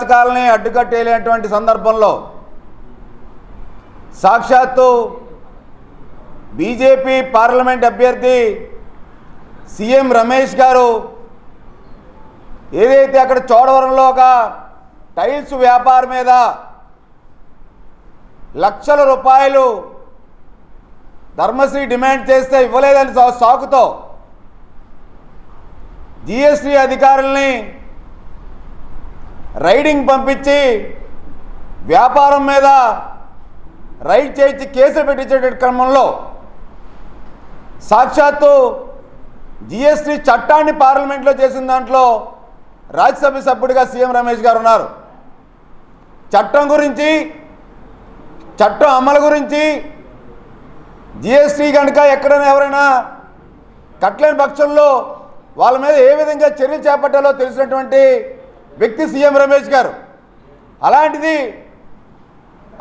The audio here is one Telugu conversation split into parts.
అరాచకాలని అడ్డుకట్టేలేటువంటి సందర్భంలో సాక్షాత్తు బీజేపీ పార్లమెంట్ అభ్యర్థి సీఎం రమేష్ గారు ఏదైతే అక్కడ చోడవరంలో ఒక టైల్స్ వ్యాపారం మీద లక్షల రూపాయలు ధర్మశ్రీ డిమాండ్ చేస్తే ఇవ్వలేదని సాకుతో జిఎస్టీ అధికారుల్ని రైడింగ్ పంపించి వ్యాపారం మీద రైడ్ చేయించి కేసులు పెట్టించేటువంటి క్రమంలో సాక్షాత్తు జిఎస్టీ చట్టాన్ని పార్లమెంట్లో చేసిన దాంట్లో రాజ్యసభ సభ్యుడిగా సీఎం రమేష్ గారు ఉన్నారు. చట్టం గురించి చట్టం అమలు గురించి జిఎస్టీ కనుక ఎక్కడైనా ఎవరైనా కట్టలేని పక్షంలో వాళ్ళ మీద ఏ విధంగా చర్యలు చేపట్టాలో తెలిసినటువంటి వ్యక్తి సీఎం రమేష్ గారు. అలాంటిది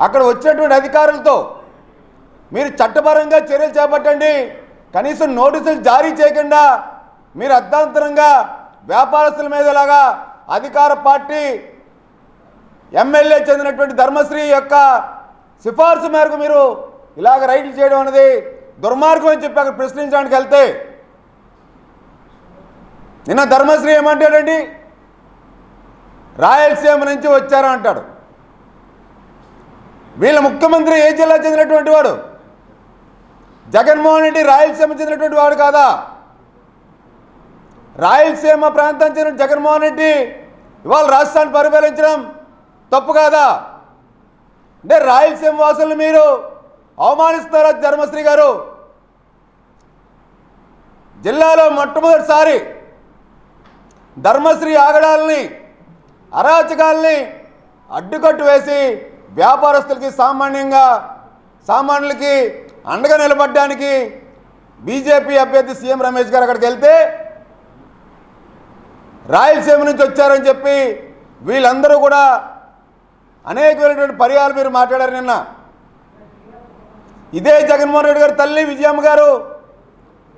అక్కడ వచ్చినటువంటి అధికారులతో మీరు చట్టపరంగా చర్యలు చేపట్టండి. కనీసం నోటీసులు జారీ చేయకుండా మీరు అర్ధాంతరంగా వ్యాపారస్తుల మీద ఇలాగా అధికార పార్టీ ఎమ్మెల్యే చెందినటువంటి ధర్మశ్రీ యొక్క సిఫార్సు మేరకు మీరు ఇలాగ రైడ్లు చేయడం అనేది దుర్మార్గం అని చెప్పి అక్కడ ప్రశ్నించడానికి వెళ్తే నిన్న ధర్మశ్రీ ఏమంటాడండి? రాయలసీమ నుంచి వచ్చారు అంటాడు. వీళ్ళ ముఖ్యమంత్రి ఏ జిల్లా చెందినటువంటి వాడు? జగన్మోహన్ రెడ్డి రాయలసీమ చెందినటువంటి వాడు కాదా? రాయలసీమ ప్రాంతం చెందిన జగన్మోహన్ రెడ్డి ఇవాళ రాష్ట్రాన్ని పరిపాలించడం తప్పు కాదా? అంటే రాయలసీమ వాసులను మీరు అవమానిస్తున్నారా ధర్మశ్రీ గారు? జిల్లాలో మొట్టమొదటిసారి ధర్మశ్రీ ఆగడాలని అరాచకాల్ని అడ్డుకట్టు వేసి వ్యాపారస్తులకి సామాన్యంగా సామాన్యులకి అండగా నిలబడడానికి బీజేపీ అభ్యర్థి సీఎం రమేష్ గారు అక్కడికి వెళ్తే రాయలసీమ నుంచి వచ్చారని చెప్పి వీళ్ళందరూ కూడా అనేకమైనటువంటి పర్యాలు మీరు మాట్లాడారు నిన్న. ఇదే జగన్మోహన్ రెడ్డి గారు తల్లి విజయమ్మ గారు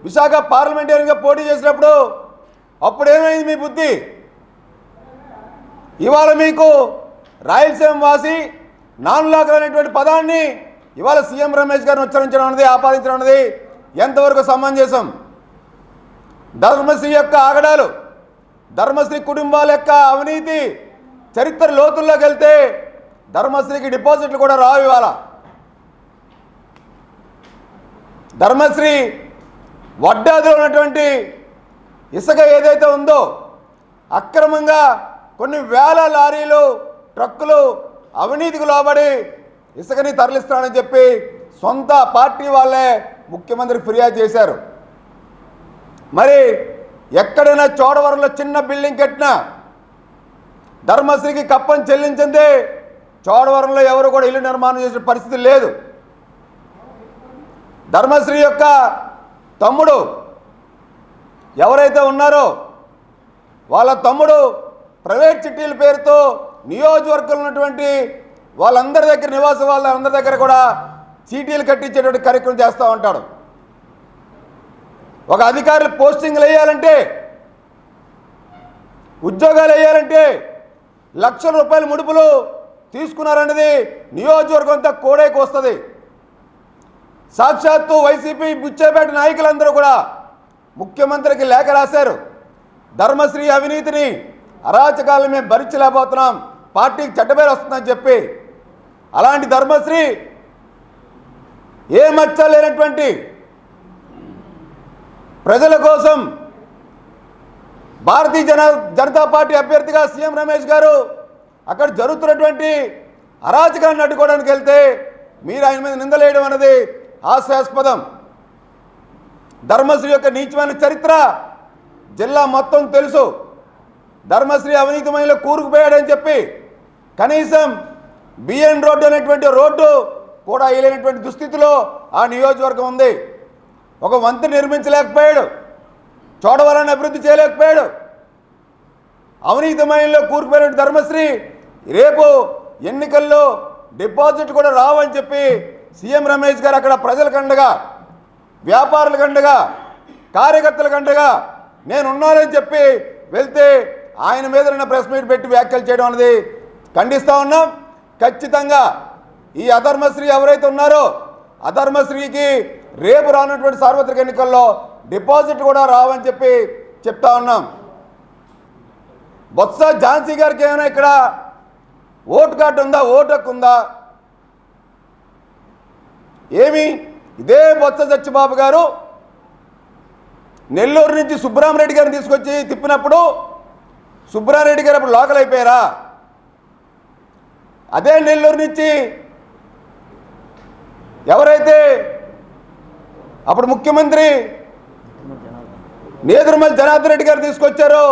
విశాఖ పార్లమెంటరీగా పోటీ చేసినప్పుడు అప్పుడు ఏమైంది మీ బుద్ధి? ఇవాళ మీకు రాయలసీమ వాసి నాన్ లోకల్ అనేటువంటి పదాన్ని ఇవాళ సీఎం రమేష్ గారిని ఉచ్చరించడం అనేది ఆపాదించడం అనేది ఎంతవరకు సమంజసం? ధర్మశ్రీ యొక్క ఆగడాలు ధర్మశ్రీ కుటుంబాల యొక్క అవినీతి చరిత్ర లోతుల్లోకి వెళ్తే ధర్మశ్రీకి డిపాజిట్లు కూడా రావు ఇవాళ. ధర్మశ్రీ వడ్డాదిలో ఉన్నటువంటి ఇసుక ఏదైతే ఉందో అక్రమంగా కొన్ని వేల లారీలు ట్రక్కులు అవినీతికి లోబడి ఇసుకని తరలిస్తానని చెప్పి సొంత పార్టీ వాళ్ళే ముఖ్యమంత్రికి ఫిర్యాదు చేశారు. మరి ఎక్కడైనా చోడవరంలో చిన్న బిల్డింగ్ కట్టినా ధర్మశ్రీకి కప్పం చెల్లించింది చోడవరంలో ఎవరు కూడా ఇల్లు నిర్మాణం చేసిన పరిస్థితి లేదు. ధర్మశ్రీ యొక్క తమ్ముడు ఎవరైతే ఉన్నారో వాళ్ళ తమ్ముడు ప్రైవేట్ చిట్టీల పేరుతో నియోజకవర్గంలో ఉన్నటువంటి వాళ్ళందరి దగ్గర నివాస వాళ్ళందరి దగ్గర కూడా చీటీలు కట్టించేటువంటి కార్యక్రమం చేస్తూ ఉంటాడు. ఒక అధికారులు పోస్టింగ్లు వేయాలంటే ఉద్యోగాలు వేయాలంటే లక్షల రూపాయల ముడుపులు తీసుకున్నారనేది నియోజకవర్గం అంతా కోడేకి వస్తుంది. సాక్షాత్తు వైసీపీ బుచ్చేపేట నాయకులందరూ కూడా ముఖ్యమంత్రికి లేఖ రాశారు. ధర్మశ్రీ అవినీతిని అరాచకాలను మేము భరించలేకపోతున్నాం. పార్టీకి చెడ్డపేరు వస్తుందని చెప్పి అలాంటి ధర్మశ్రీ ఏ మచ్చ లేనటువంటి ప్రజల కోసం భారతీయ జన జనతా పార్టీ అభ్యర్థిగా సీఎం రమేష్ గారు అక్కడ జరుగుతున్నటువంటి అరాచకాన్ని అడ్డుకోవడానికి వెళ్తే మీరు ఆయన మీద నిందలేయడం అనేది హాస్యాస్పదం. ధర్మశ్రీ యొక్క నీచమైన చరిత్ర జిల్లా మొత్తం తెలుసు. ధర్మశ్రీ అవినీతిమయంలో కూరుకుపోయాడని చెప్పి కనీసం బిఎన్ రోడ్డు అనేటువంటి రోడ్డు కూడా వేయలేనటువంటి దుస్థితిలో ఆ నియోజకవర్గం ఉంది. ఒక వంతు నిర్మించలేకపోయాడు. చోడవరాన్ని అభివృద్ధి చేయలేకపోయాడు. అవినీతిమయంలో కూరుకుపోయిన ధర్మశ్రీ రేపు ఎన్నికల్లో డిపాజిట్ కూడా రావని చెప్పి సీఎం రమేష్ గారు అక్కడ ప్రజల అండగా వ్యాపారుల అండగా కార్యకర్తల అండగా నేను ఉన్నానని చెప్పి వెళ్తే ఆయన మీద నిన్న ప్రెస్ మీట్ పెట్టి వ్యాఖ్యలు చేయడం అనేది ఖండిస్తూ ఉన్నాం. ఖచ్చితంగా ఈ అధర్మశ్రీ ఎవరైతే ఉన్నారో అధర్మశ్రీకి రేపు రానటువంటి సార్వత్రిక ఎన్నికల్లో డిపాజిట్ కూడా రావని చెప్పి చెప్తా ఉన్నాం. బొత్స ఝాన్సీ గారికి ఏమైనా ఇక్కడ ఓటు కార్డు ఉందా ఓటు హక్కు ఉందా? ఏమి? ఇదే బొత్స సత్యబాబు గారు నెల్లూరు నుంచి సుబ్బరామరెడ్డి గారిని తీసుకొచ్చి తిప్పినప్పుడు సుబ్బారెడ్డి గారు అప్పుడు లోకల్ అయిపోయారా? అదే నెల్లూరు నుంచి ఎవరైతే అప్పుడు ముఖ్యమంత్రి నేదురుమల్ జనార్దన్ రెడ్డి గారు తీసుకొచ్చారో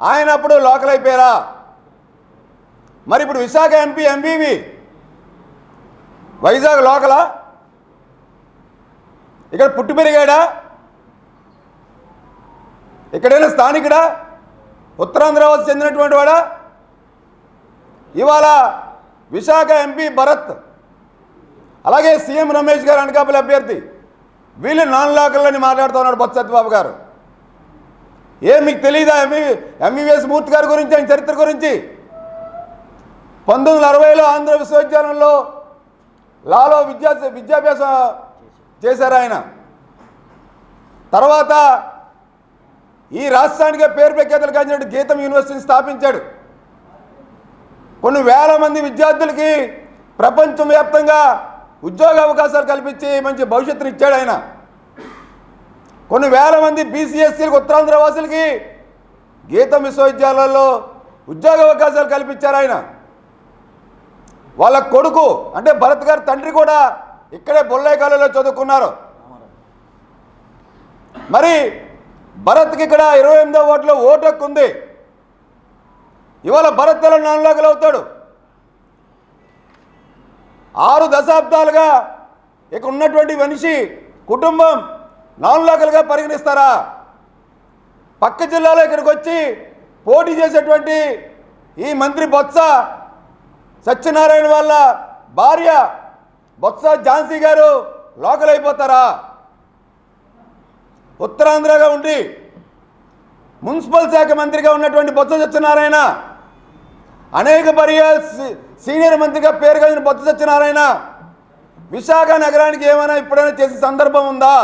ఆయన అప్పుడు లోకల్ అయిపోయారా? మరి ఇప్పుడు విశాఖ ఎంపీ ఎంపీవి వైజాగ్ లోకలా? ఇక్కడ పుట్టి పెరిగాడా ఇక్కడైనా స్థానికుడా? ఉత్తరాంధ్రవాసి చెందినటువంటి వాడా? ఇవాళ విశాఖ ఎంపీ భరత్ అలాగే సీఎం రమేష్ గారు అనకాపల్లి అభ్యర్థి. వీళ్ళు నాన్ లోకల్లోని మాట్లాడుతూ ఉన్నాడు బొత్స సత్యబాబు గారు. ఏం మీకు తెలియదా ఎంబీ ఎంబీబీఎస్ మూర్తి గారి గురించి ఆయన చరిత్ర గురించి? పంతొమ్మిది వందల అరవైలో ఆంధ్ర విశ్వవిద్యాలయంలో లాలో విద్యా విద్యాభ్యాసం చేశారు ఆయన. తర్వాత ఈ రాష్ట్రానికే పేరు ప్రఖ్యాతలు కాంచినట్టు గీతం యూనివర్సిటీని స్థాపించాడు. కొన్ని వేల మంది విద్యార్థులకి ప్రపంచవ్యాప్తంగా ఉద్యోగ అవకాశాలు కల్పించి మంచి భవిష్యత్తుని ఇచ్చాడు ఆయన. కొన్ని వేల మంది బీసీఎస్సీలకు ఉత్తరాంధ్ర వాసులకి గీతం విశ్వవిద్యాలయాల్లో ఉద్యోగ అవకాశాలు కల్పించారు ఆయన. వాళ్ళ కొడుకు అంటే భరత్ గారి తండ్రి కూడా ఇక్కడే బొల్లయ్య కాలేజీలో చదువుకున్నారు. మరి భరత్కి ఇక్కడ ఇరవై ఎనిమిదో ఓట్లో ఓటు హక్కు ఉంది. ఇవాళ భరత్ తెలంగాణలోకి అవుతాడు ఆరు దశాబ్దాలుగా ఇక ఉన్నటువంటి మనిషి కుటుంబం నాన్లోకల్గా పరిగణిస్తారా? పక్క జిల్లాలో ఇక్కడికి వచ్చి పోటీ చేసేటువంటి ఈ మంత్రి బొత్స సత్యనారాయణ వాళ్ళ భార్య బొత్స ఝాన్సీ గారు లోకల్ అయిపోతారా? ఉత్తరాంధ్రగా ఉండి మున్సిపల్ శాఖ మంత్రిగా ఉన్నటువంటి బొత్స సత్యనారాయణ అనేక పర్యాలు సీనియర్ మంత్రిగా పేరు కలిగిన బొత్స సత్యనారాయణ విశాఖ నగరానికి ఏమైనా ఇప్పుడైనా చేసే సందర్భం ఉందా?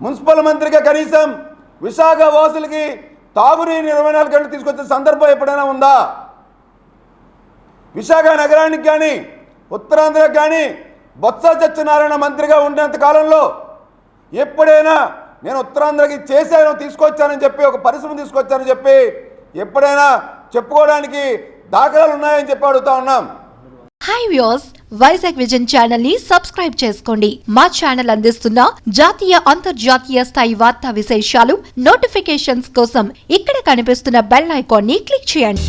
మున్సిపల్ మంత్రిగా కనీసం విశాఖ వాసులకి తాగునీరు ఇరవై నాలుగు గంటలు తీసుకొచ్చే సందర్భం ఎప్పుడైనా ఉందా? విశాఖ నగరానికి కానీ ఉత్తరాంధ్రకు కానీ బొత్స సత్యనారాయణ మంత్రిగా ఉండేంత కాలంలో ఎప్పుడైనా నేను ఉత్తరాంధ్రకి చేశాను తీసుకొచ్చానని చెప్పి ఒక పరిశ్రమ తీసుకొచ్చానని చెప్పి ఎప్పుడైనా చెప్పుకోవడానికి దాఖలాలు ఉన్నాయని చెప్పి అడుగుతా ఉన్నాం. హై వ్యూస్ వైజాగ్ విజన్ ఛానల్ని సబ్స్క్రైబ్ చేసుకోండి. మా ఛానల్ అందిస్తున్న జాతీయ అంతర్జాతీయ స్థాయి వార్తా విశేషాలు నోటిఫికేషన్స్ కోసం ఇక్కడ కనిపిస్తున్న బెల్ ఐకాన్ని క్లిక్ చేయండి.